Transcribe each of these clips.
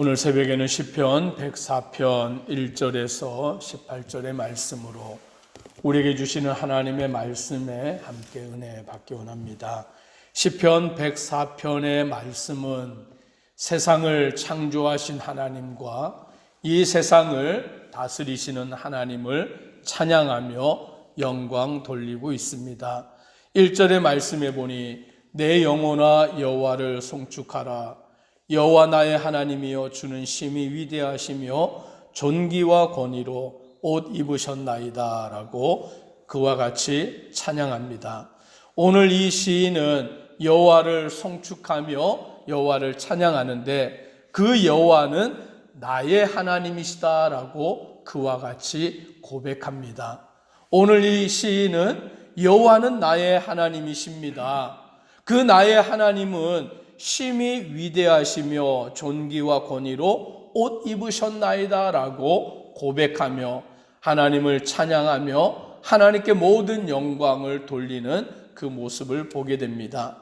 오늘 새벽에는 시편 104편 1절에서 18절의 말씀으로 우리에게 주시는 하나님의 말씀에 함께 은혜 받기 원합니다. 시편 104편의 말씀은 세상을 창조하신 하나님과 이 세상을 다스리시는 하나님을 찬양하며 영광 돌리고 있습니다. 1절의 말씀에 보니 내 영혼아 여호와를 송축하라 여호와 나의 하나님이여 주는 심히 위대하시며 존귀와 권위로 옷 입으셨나이다라고 그와 같이 찬양합니다. 오늘 이 시인은 여호와를 송축하며 여호와를 찬양하는데 그 여호와는 나의 하나님이시다라고 그와 같이 고백합니다. 오늘 이 시인은 여호와는 나의 하나님이십니다. 그 나의 하나님은 심히 위대하시며 존귀와 권위로 옷 입으셨나이다라고 고백하며 하나님을 찬양하며 하나님께 모든 영광을 돌리는 그 모습을 보게 됩니다.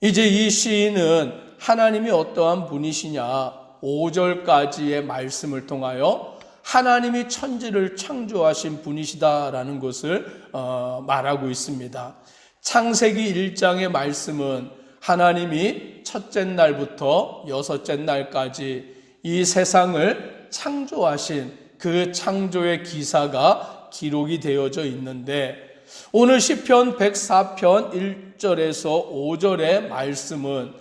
이제 이 시인은 하나님이 어떠한 분이시냐 5절까지의 말씀을 통하여 하나님이 천지를 창조하신 분이시다라는 것을 어, 말하고 있습니다. 창세기 1장의 말씀은 하나님이 첫째 날부터 여섯째 날까지 이 세상을 창조하신 그 창조의 기사가 기록이 되어져 있는데 오늘 시편 104편 1절에서 5절의 말씀은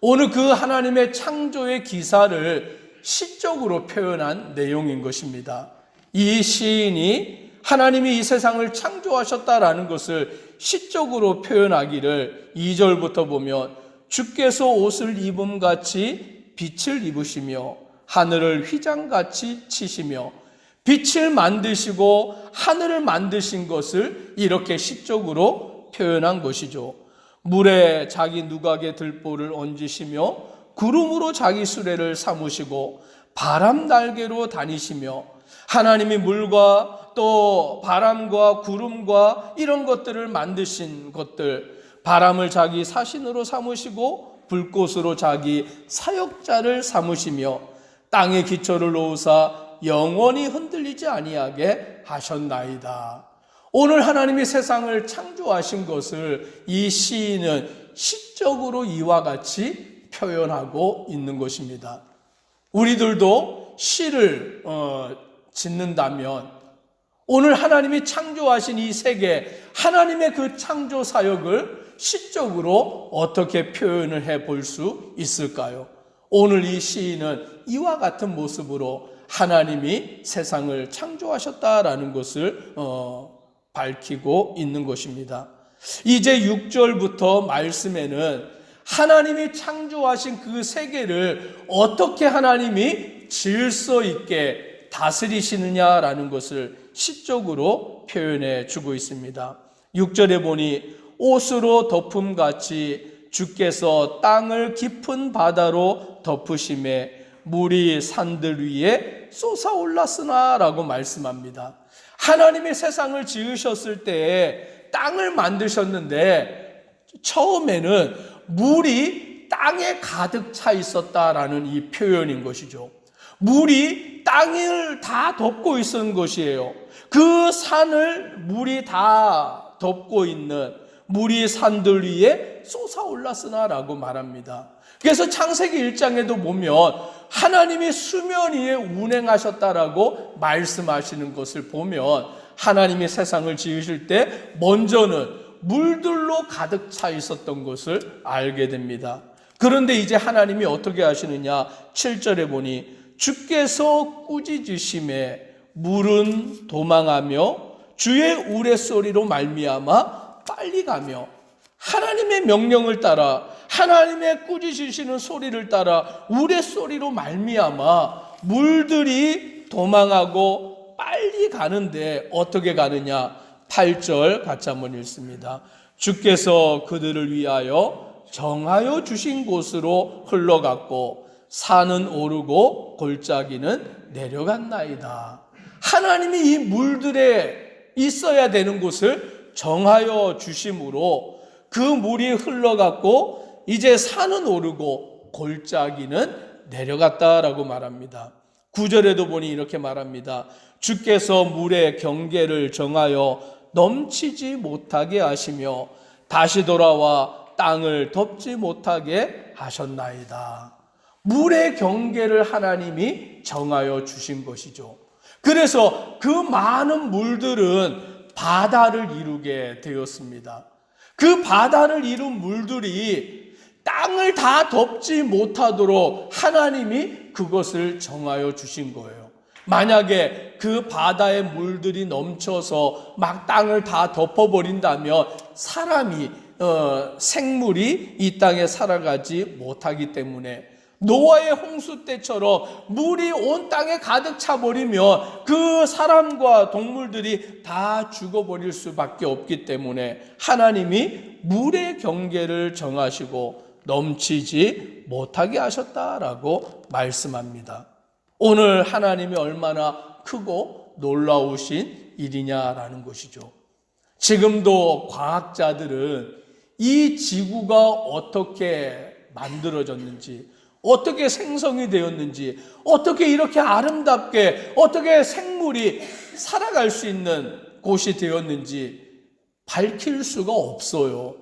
오늘 그 하나님의 창조의 기사를 시적으로 표현한 내용인 것입니다. 이 시인이 하나님이 이 세상을 창조하셨다라는 것을 시적으로 표현하기를 2절부터 보면 주께서 옷을 입음 같이 빛을 입으시며 하늘을 휘장 같이 치시며 빛을 만드시고 하늘을 만드신 것을 이렇게 시적으로 표현한 것이죠. 물에 자기 누각의 들보를 얹으시며 구름으로 자기 수레를 삼으시고 바람 날개로 다니시며 하나님이 물과 또 바람과 구름과 이런 것들을 만드신 것들 바람을 자기 사신으로 삼으시고 불꽃으로 자기 사역자를 삼으시며 땅에 기초를 놓으사 영원히 흔들리지 아니하게 하셨나이다. 오늘 하나님이 세상을 창조하신 것을 이 시인은 시적으로 이와 같이 표현하고 있는 것입니다. 우리들도 시를 어, 짓는다면 오늘 하나님이 창조하신 이 세계, 하나님의 그 창조 사역을 시적으로 어떻게 표현을 해 볼 수 있을까요? 오늘 이 시인은 이와 같은 모습으로 하나님이 세상을 창조하셨다라는 것을 어, 밝히고 있는 것입니다. 이제 6절부터 말씀에는 하나님이 창조하신 그 세계를 어떻게 하나님이 질서 있게 다스리시느냐라는 것을 시적으로 표현해 주고 있습니다. 6절에 보니 옷으로 덮음 같이 주께서 땅을 깊은 바다로 덮으심에 물이 산들 위에 솟아올랐으나 라고 말씀합니다. 하나님의 세상을 지으셨을 때 땅을 만드셨는데 처음에는 물이 땅에 가득 차 있었다라는 이 표현인 것이죠. 물이 땅을 다 덮고 있었는 것이에요. 그 산을 물이 다 덮고 있는 물이 산들 위에 솟아올랐으나라고 말합니다. 그래서 창세기 1장에도 보면 하나님이 수면 위에 운행하셨다라고 말씀하시는 것을 보면 하나님이 세상을 지으실 때 먼저는 물들로 가득 차 있었던 것을 알게 됩니다. 그런데 이제 하나님이 어떻게 하시느냐? 7절에 보니 주께서 꾸짖으심에 물은 도망하며 주의 우레소리로 말미암아 빨리 가며 하나님의 명령을 따라 하나님의 꾸짖으시는 소리를 따라 우레소리로 말미암아 물들이 도망하고 빨리 가는데 어떻게 가느냐? 8절 같이 한번 읽습니다. 주께서 그들을 위하여 정하여 주신 곳으로 흘러갔고 산은 오르고 골짜기는 내려갔나이다. 하나님이 이 물들에 있어야 되는 곳을 정하여 주심으로 그 물이 흘러갔고 이제 산은 오르고 골짜기는 내려갔다라고 말합니다. 구절에도 보니 이렇게 말합니다. 주께서 물의 경계를 정하여 넘치지 못하게 하시며 다시 돌아와 땅을 덮지 못하게 하셨나이다. 물의 경계를 하나님이 정하여 주신 것이죠. 그래서 그 많은 물들은 바다를 이루게 되었습니다. 그 바다를 이룬 물들이 땅을 다 덮지 못하도록 하나님이 그것을 정하여 주신 거예요. 만약에 그 바다의 물들이 넘쳐서 막 땅을 다 덮어버린다면 사람이 어, 생물이 이 땅에 살아가지 못하기 때문에 노아의 홍수 때처럼 물이 온 땅에 가득 차 버리면 그 사람과 동물들이 다 죽어버릴 수밖에 없기 때문에 하나님이 물의 경계를 정하시고 넘치지 못하게 하셨다라고 말씀합니다. 오늘 하나님이 얼마나 크고 놀라우신 일이냐라는 것이죠. 지금도 과학자들은 이 지구가 어떻게 만들어졌는지, 어떻게 생성이 되었는지, 어떻게 이렇게 아름답게, 어떻게 생물이 살아갈 수 있는 곳이 되었는지 밝힐 수가 없어요.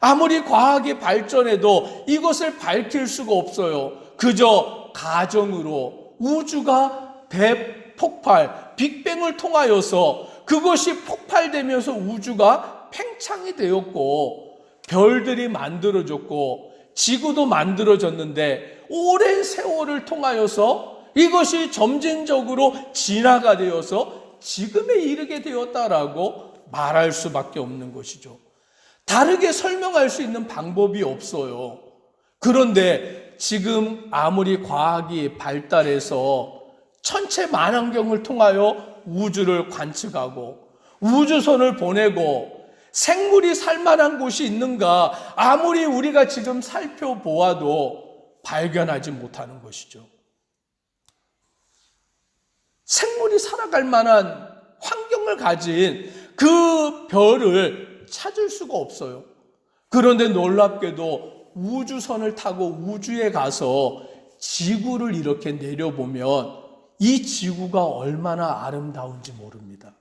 아무리 과학이 발전해도 이것을 밝힐 수가 없어요. 그저 가정으로 우주가 대폭발, 빅뱅을 통하여서 그것이 폭발되면서 우주가 팽창이 되었고 별들이 만들어졌고 지구도 만들어졌는데 오랜 세월을 통하여서 이것이 점진적으로 진화가 되어서 지금에 이르게 되었다라고 말할 수밖에 없는 것이죠. 다르게 설명할 수 있는 방법이 없어요. 그런데 지금 아무리 과학이 발달해서 천체 만환경을 통하여 우주를 관측하고 우주선을 보내고 생물이 살 만한 곳이 있는가 아무리 우리가 지금 살펴보아도 발견하지 못하는 것이죠. 생물이 살아갈 만한 환경을 가진 그 별을 찾을 수가 없어요. 그런데 놀랍게도 우주선을 타고 우주에 가서 지구를 이렇게 내려보면 이 지구가 얼마나 아름다운지 모릅니다.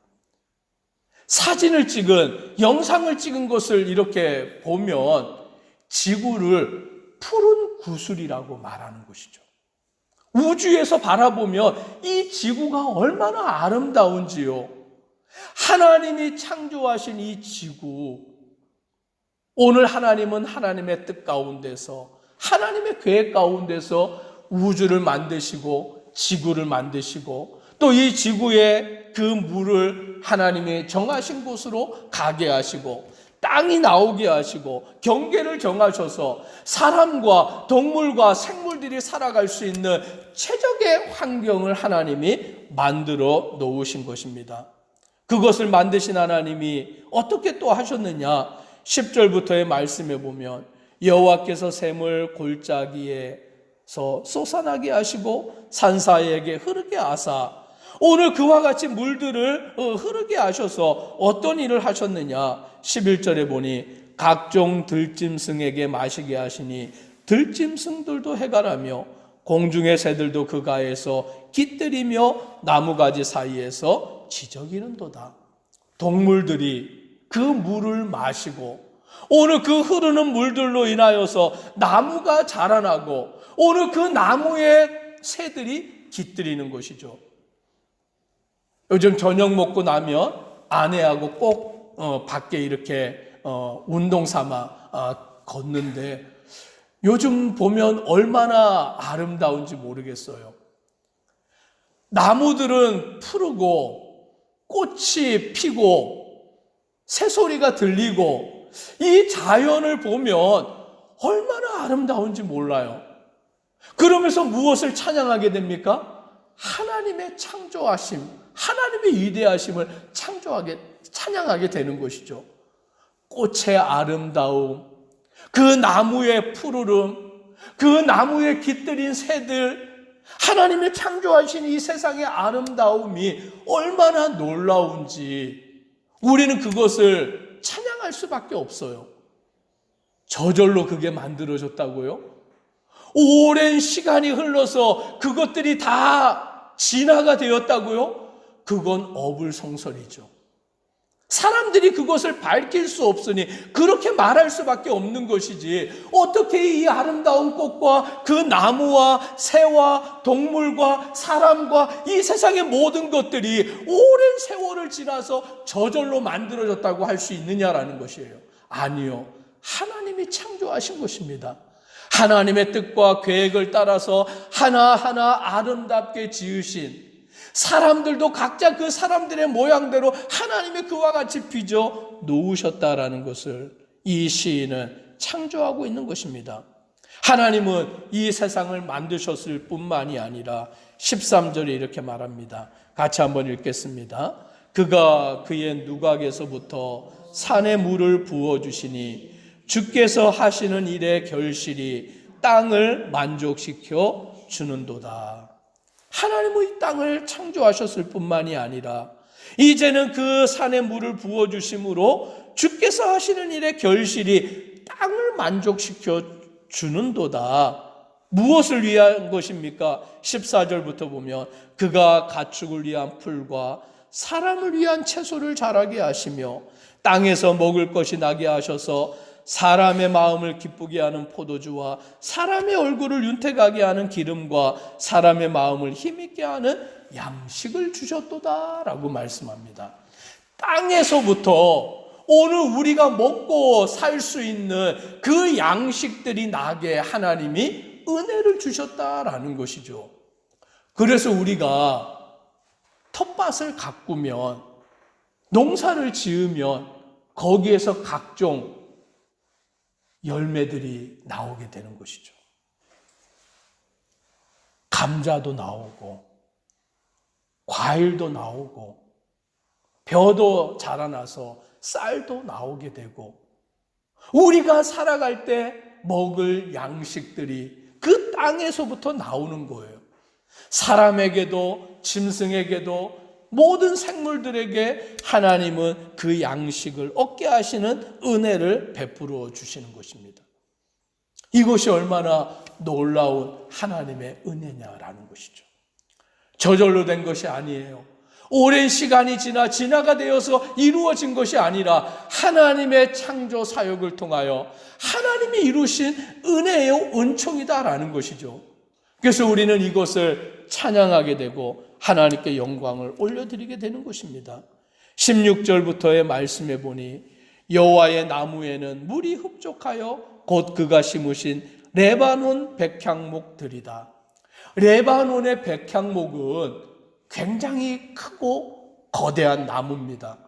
사진을 찍은, 영상을 찍은 것을 이렇게 보면 지구를 푸른 구슬이라고 말하는 것이죠. 우주에서 바라보면 이 지구가 얼마나 아름다운지요. 하나님이 창조하신 이 지구, 오늘 하나님은 하나님의 뜻 가운데서, 하나님의 계획 가운데서 우주를 만드시고, 지구를 만드시고, 또 이 지구에 그 물을 하나님이 정하신 곳으로 가게 하시고, 땅이 나오게 하시고, 경계를 정하셔서 사람과 동물과 생물들이 살아갈 수 있는 최적의 환경을 하나님이 만들어 놓으신 것입니다. 그것을 만드신 하나님이 어떻게 또 하셨느냐? 10절부터의 말씀에 보면 여호와께서 샘을 골짜기에서 솟아나게 하시고 산사에게 흐르게 하사 오늘 그와 같이 물들을 어, 흐르게 하셔서 어떤 일을 하셨느냐? 11절에 보니 각종 들짐승에게 마시게 하시니 들짐승들도 해가라며 공중의 새들도 그 가에서 깃들이며 나무가지 사이에서 지저귀는도다. 동물들이 그 물을 마시고 오늘 그 흐르는 물들로 인하여서 나무가 자라나고 오늘 그 나무의 새들이 깃들이는 것이죠. 요즘 저녁 먹고 나면 아내하고 꼭 어, 밖에 이렇게 어, 운동 삼아 어, 걷는데 요즘 보면 얼마나 아름다운지 모르겠어요. 나무들은 푸르고 꽃이 피고 새소리가 들리고 이 자연을 보면 얼마나 아름다운지 몰라요. 그러면서 무엇을 찬양하게 됩니까? 하나님의 창조하심, 하나님의 위대하심을 창조하게, 찬양하게 되는 것이죠. 꽃의 아름다움, 그 나무의 푸르름, 그 나무에 깃들인 새들, 하나님의 창조하신 이 세상의 아름다움이 얼마나 놀라운지 우리는 그것을 찬양할 수밖에 없어요. 저절로 그게 만들어졌다고요? 오랜 시간이 흘러서 그것들이 다 진화가 되었다고요? 그건 어불성설이죠. 사람들이 그것을 밝힐 수 없으니 그렇게 말할 수밖에 없는 것이지 어떻게 이 아름다운 꽃과 그 나무와 새와 동물과 사람과 이 세상의 모든 것들이 오랜 세월을 지나서 저절로 만들어졌다고 할 수 있느냐라는 것이에요. 아니요. 하나님이 창조하신 것입니다. 하나님의 뜻과 계획을 따라서 하나하나 아름답게 지으신 사람들도 각자 그 사람들의 모양대로 하나님의 그와 같이 빚어 놓으셨다라는 것을 이 시인은 창조하고 있는 것입니다. 하나님은 이 세상을 만드셨을 뿐만이 아니라 13절에 이렇게 말합니다. 같이 한번 읽겠습니다. 그가 그의 누각에서부터 산에 물을 부어 주시니 주께서 하시는 일의 결실이 땅을 만족시켜 주는도다. 하나님은 이 땅을 창조하셨을 뿐만이 아니라 이제는 그 산에 물을 부어 주심으로 주께서 하시는 일의 결실이 땅을 만족시켜 주는도다. 무엇을 위한 것입니까? 14절부터 보면 그가 가축을 위한 풀과 사람을 위한 채소를 자라게 하시며 땅에서 먹을 것이 나게 하셔서 사람의 마음을 기쁘게 하는 포도주와 사람의 얼굴을 윤택하게 하는 기름과 사람의 마음을 힘있게 하는 양식을 주셨도다라고 말씀합니다. 땅에서부터 오늘 우리가 먹고 살 수 있는 그 양식들이 나게 하나님이 은혜를 주셨다라는 것이죠. 그래서 우리가 텃밭을 가꾸면 농사를 지으면 거기에서 각종 열매들이 나오게 되는 것이죠. 감자도 나오고, 과일도 나오고, 벼도 자라나서 쌀도 나오게 되고, 우리가 살아갈 때 먹을 양식들이 그 땅에서부터 나오는 거예요. 사람에게도, 짐승에게도, 모든 생물들에게 하나님은 그 양식을 얻게 하시는 은혜를 베풀어 주시는 것입니다. 이것이 얼마나 놀라운 하나님의 은혜냐라는 것이죠. 저절로 된 것이 아니에요. 오랜 시간이 지나 진화가 되어서 이루어진 것이 아니라 하나님의 창조 사역을 통하여 하나님이 이루신 은혜의 은총이다라는 것이죠. 그래서 우리는 이것을 찬양하게 되고 하나님께 영광을 올려드리게 되는 것입니다. 16절부터의 말씀에 보니 여호와의 나무에는 물이 흡족하여 곧 그가 심으신 레바논 백향목들이다. 레바논의 백향목은 굉장히 크고 거대한 나무입니다.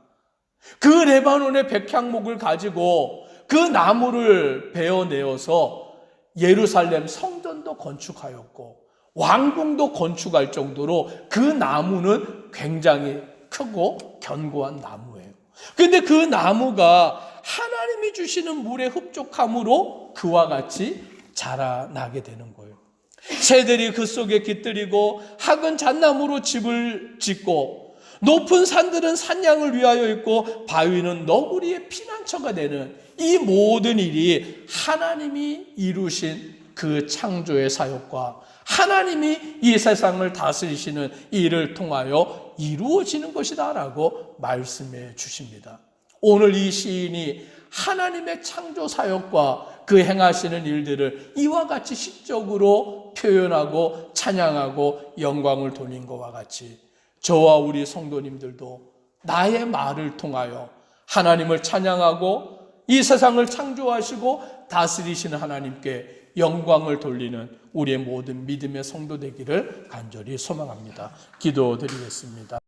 그 레바논의 백향목을 가지고 그 나무를 베어내어서 예루살렘 성전도 건축하였고 왕궁도 건축할 정도로 그 나무는 굉장히 크고 견고한 나무예요. 근데 그 나무가 하나님이 주시는 물의 흡족함으로 그와 같이 자라나게 되는 거예요. 새들이 그 속에 깃들이고 학은 잣나무로 집을 짓고 높은 산들은 산양을 위하여 있고 바위는 너구리의 피난처가 되는 이 모든 일이 하나님이 이루신 그 창조의 사역과 하나님이 이 세상을 다스리시는 일을 통하여 이루어지는 것이다라고 말씀해 주십니다. 오늘 이 시인이 하나님의 창조 사역과 그 행하시는 일들을 이와 같이 시적으로 표현하고 찬양하고 영광을 돌린 것과 같이 저와 우리 성도님들도 나의 말을 통하여 하나님을 찬양하고 이 세상을 창조하시고 다스리시는 하나님께 영광을 돌리는 우리의 모든 믿음의 성도 되기를 간절히 소망합니다. 기도드리겠습니다.